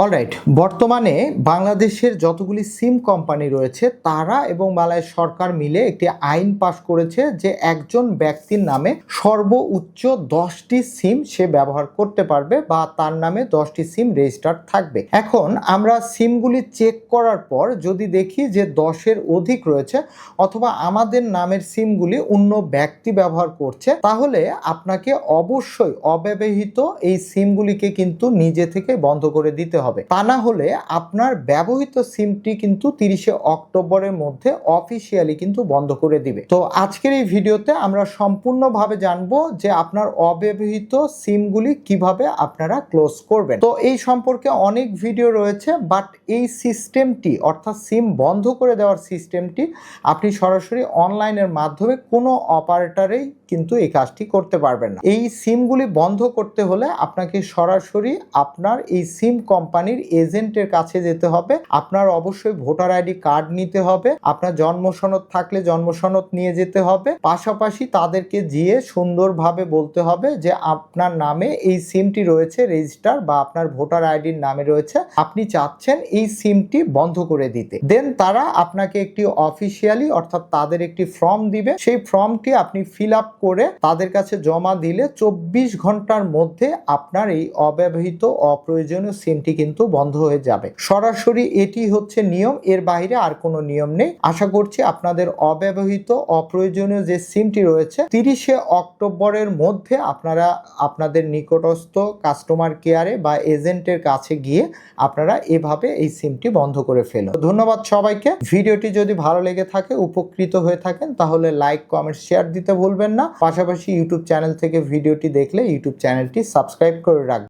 Alright বর্তমানে বাংলাদেশের যতগুলি সিম কোম্পানি রয়েছে, তারা এবং বাংলাদেশ সরকার মিলে একটি আইন পাশ করেছে যে একজন ব্যক্তির নামে সর্বোচ্চ দশটি সিম সে ব্যবহার করতে পারবে বা তার নামে দশটি সিম রেজিস্টার্ড থাকবে। এখন আমরা সিমগুলি চেক করার পর যদি দেখি যে দশের অধিক রয়েছে অথবা আমাদের নামের সিমগুলি অন্য ব্যক্তি ব্যবহার করছে, তাহলে আপনাকে অবশ্যই অব্যবহৃত এই সিমগুলিকে কিন্তু নিজে থেকে বন্ধ করে দিতে হবে। তা না হলে আপনার ব্যবহৃত সিমটি কিন্তু তিরিশে অক্টোবরের মধ্যে অফিসিয়ালি কিন্তু বন্ধ করে দিবে। তো আজকের এই ভিডিওতে আমরা সম্পূর্ণভাবে জানব যে আপনার অব্যবহৃত সিমগুলি কীভাবে আপনারা ক্লোজ করবেন। তো এই সম্পর্কে অনেক ভিডিও রয়েছে বাট এই সিস্টেমটি, অর্থাৎ সিম বন্ধ করে দেওয়ার সিস্টেমটি আপনি সরাসরি অনলাইনের মাধ্যমে কোনো অপারেটরেই কিন্তু এই কাজটি করতে পারবেন না। এই সিমগুলি বন্ধ করতে হলে আপনাকে সরাসরি আপনার এই সিম কোম্পানির এজেন্টের কাছে যেতে হবে। আপনার অবশ্যই ভোটার আইডি কার্ড নিতে হবে। আপনার জন্ম সনদ থাকলে জন্ম সনদ নিয়ে যেতে হবে। পাশাপাশি তাদেরকে গিয়ে সুন্দরভাবে বলতে হবে যে আপনার নামে এই সিমটি রয়েছে, রেজিস্টার, বা আপনার ভোটার আইডির নামে রয়েছে। আপনি চাচ্ছেন এই সিমটি বন্ধ করে দিতে। দেন তারা আপনাকে একটি অফিসিয়ালি অর্থাৎ তাদের একটি ফর্ম দিবে। সেই ফর্মটি আপনি ফিল আপ করে তাদের কাছে জমা দিলে চব্বিশ ঘণ্টার মধ্যে আপনার এই অব্যবহৃত অপ্রয়োজনীয় সিমটি কিন্তু বন্ধ হয়ে যাবে। সরাসরি এটি হচ্ছে নিয়ম, এর বাইরে আর কোনো নিয়ম নেই। আশা করছি আপনাদের অব্যবহৃত অপ্রয়োজনীয় যে সিমটি রয়েছে, তিরিশে অক্টোবরের মধ্যে আপনারা আপনাদের নিকটস্থ কাস্টমার কেয়ারে বা এজেন্টের কাছে গিয়ে আপনারা এভাবে এই সিমটি বন্ধ করে ফেলুন। ধন্যবাদ সবাইকে। ভিডিওটি যদি ভালো লেগে থাকে, উপকৃত হয়ে থাকেন, তাহলে লাইক, কমেন্ট, শেয়ার দিতে ভুলবেন না। পাশাপাশি ইউটিউব চ্যানেল থেকে ভিডিওটি দেখলে ইউটিউব চ্যানেলটি সাবস্ক্রাইব করে রাখবেন